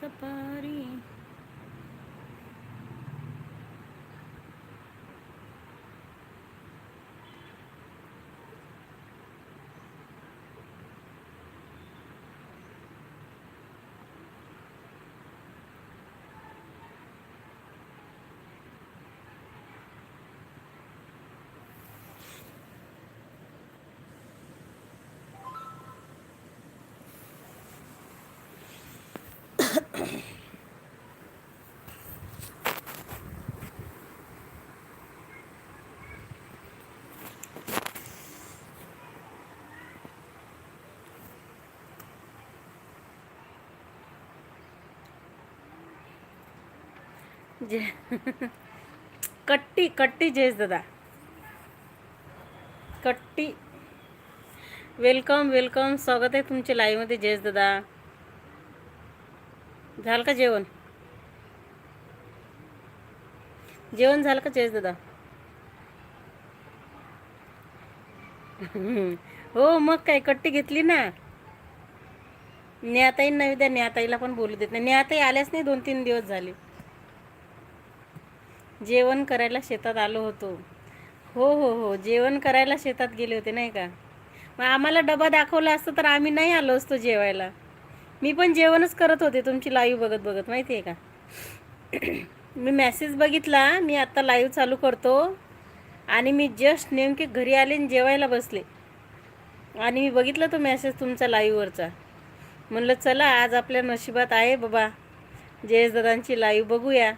Safari जे कट्टी कट्टी जयेश दादा. कट्टी. Welcome welcome. स्वागत आहे तुमचे लाईव्हमध्ये जयेश दादा. झालं का जेवण? जेवण झालं का जयेश दादा? हो मग काय कट्टी घेतली ना. न्याताई नाही द्या न्याताईला पण बोलू देत नाही. न्याताई आल्याच नाही दोन तीन दिवस झाले. जेवण करायला शेतात आलो होतो. हो हो हो जेवण करायला शेतात गेले होते नाही का? मग आम्हाला डबा दाखवला असतं तर आम्ही नाही आलो असतो जेवायला. मी पण जेवणच करत होते तुमची लाईव्ह बघत बघत माहिती आहे का? मी मेसेज बघितला मी आत्ता लाईव्ह चालू करतो. आणि मी जस्ट नेमके घरी आले आणि जेवायला बसले. आणि मी बघितलं तो मेसेज तुमचा लाईव्हवरचा. म्हणलं चला आज आपल्या नशिबात आहे बाबा. जयेश दादांची लाईव्ह बघूया.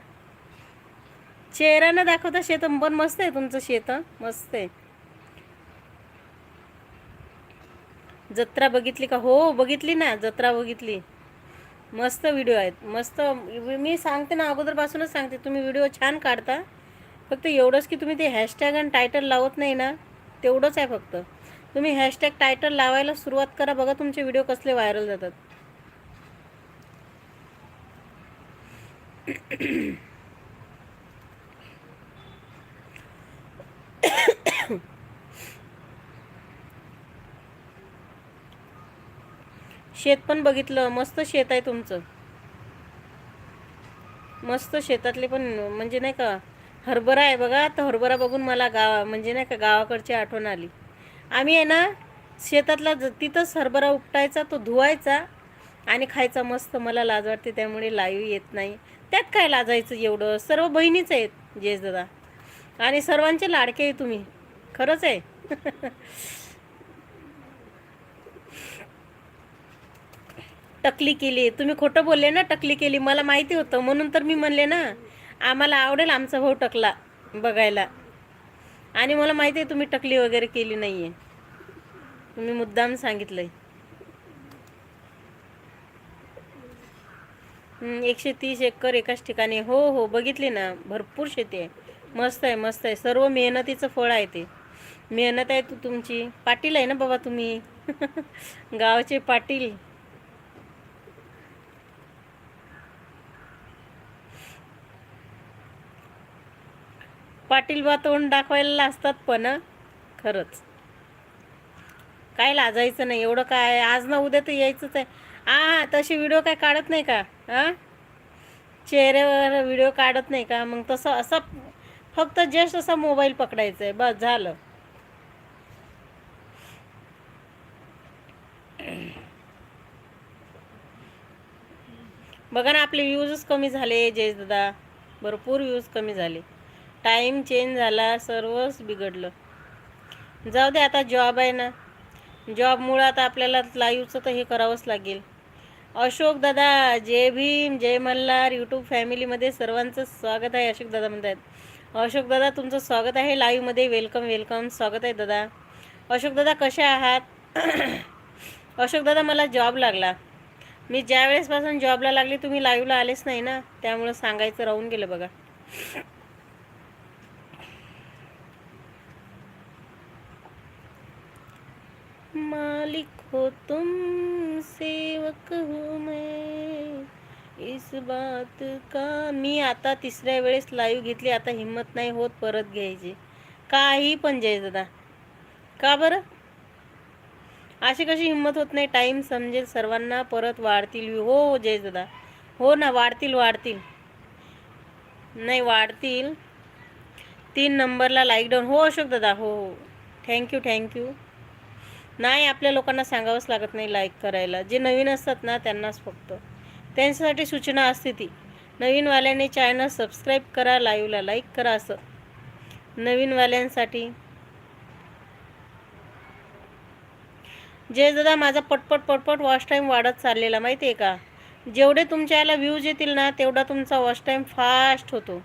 चेहऱ्यानं दाखवता शेत पण मस्त आहे तुमचं शेत. मस्त आहे. जत्रा बघितली का? हो बघितली ना जत्रा बघितली. मस्त व्हिडिओ आहेत. मस्त मी सांगते ना अगोदरपासूनच सांगते. तुम्ही व्हिडिओ छान काढता. फक्त एवढंच की तुम्ही ते हॅशटॅग आणि टायटल लावत नाही ना तेवढंच आहे फक्त. तुम्ही हॅशटॅग टायटल लावायला सुरुवात करा बघा तुमचे व्हिडिओ कसले व्हायरल जातात. शेत पण बघितलं. मस्त शेत आहे तुमचं. मस्त शेतातले पण म्हणजे नाही का हरभरा आहे बघा. तर हरभरा बघून मला गावा म्हणजे नाही का गावाकडची आठवण आली. आम्ही आहे ना शेतातला ज- तिथंच हरभरा उपटायचा तो धुवायचा आणि खायचा मस्त. मला लाज वाटते त्यामुळे लाईव्ह येत नाही. त्यात काय लाजायचं एवढं? सर्व बहिणीच आहेत जेस दादा आणि सर्वांचे लाडके आहे तुम्ही. खरंच आहे. टकली केली. तुम्ही खोटं बोलले ना टकली केली. मला माहिती होतं. म्हणून तर मी म्हणले ना आम्हाला आवडेल आमचा भाऊ टकला बघायला. आणि मला माहिती आहे तुम्ही टकली वगैरे केली नाही आहे तुम्ही मुद्दाम सांगितलं आहे एकशे तीस एकर एकाच ठिकाणी. हो हो बघितली ना. भरपूर शेती आहे. मस्त आहे मस्त आहे. सर्व मेहनतीचं फळ आहे ते. मेहनत आहे तू तुमची. पाटील आहे ना बाबा तुम्ही? गावचे पाटील. पाटील बा तोंड दाखवायला असतात पण खरंच. काय लाजायचं नाही एवढं काय? आज ना उद्या तर यायचंच आहे. हा तसे व्हिडिओ काय काढत नाही का? हां चेहऱ्यावर व्हिडिओ काढत नाही का? मग तसं असं फक्त जस्ट असा मोबाईल पकडायचा आहे बस झालं. बघा ना आपले व्ह्यूजच कमी झाले जयेश दादा. भरपूर व्ह्यूज कमी झाले. टाईम चेंज झाला सर्वच बिघडलं. जाऊ दे आता जॉब आहे ना. जॉबमुळं आता आपल्याला लाईव्हचं तर हे करावंच लागेल. अशोक दादा जय भीम जय मल्हार यूट्यूब फॅमिलीमध्ये सर्वांचं स्वागत आहे अशोक दादा म्हणतात अशोक दादा तुमचं स्वागत आहे लाईव्हमध्ये वेलकम वेलकम स्वागत आहे दादा. अशोक दादा कसे आहात? अशोक दादा मला जॉब लागला. मी ज्या वेळेसपासून जॉबला लागली तुम्ही लाईव्हला आलेच नाही ना? त्यामुळं सांगायचं राहून गेलं बघा. मालिक हो तुम सेवक हो मैं। इस बात का मी आता तिसऱ्या वेळेस लाईव्ह घेतली आता हिंमत नाही होत परत घ्यायची. काही पण जय दादा. का बरं? अशी कशी हिंमत होत नाही. टाईम समजेल सर्वांना परत वाढतील हो हो जय दादा. हो ना वाढतील वाढतील. नाही वाढतील. तीन नंबरला लाईक डाऊन हो अशोक दादा हो हो. थँक्यू थँक्यू नाही आपल्या लोकांना सांगावंच लागत नाही लाईक करायला. जे नवीन असतात ना त्यांनाच फक्त. त्यांच्यासाठी सूचना असते ती. नवीनवाल्याने चॅनल सबस्क्राईब करा लाईव्हला लाईक करा असं. नवीनवाल्यांसाठी. जे दादा माझा पटपट पटपट वॉच टाईम वाढत चाललेला माहिती आहे का? जेवढे तुमच्या याला व्ह्यूज येतील ना तेवढा तुमचा वॉच टाईम फास्ट होतो.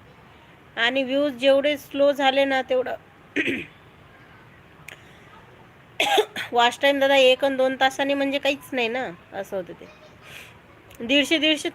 आणि व्ह्यूज जेवढे स्लो झाले ना तेवढं वॉच टाईम दादा एक आणि दोन तासाने म्हणजे काहीच नाही ना असं होतं ते. दीडशे दीडशे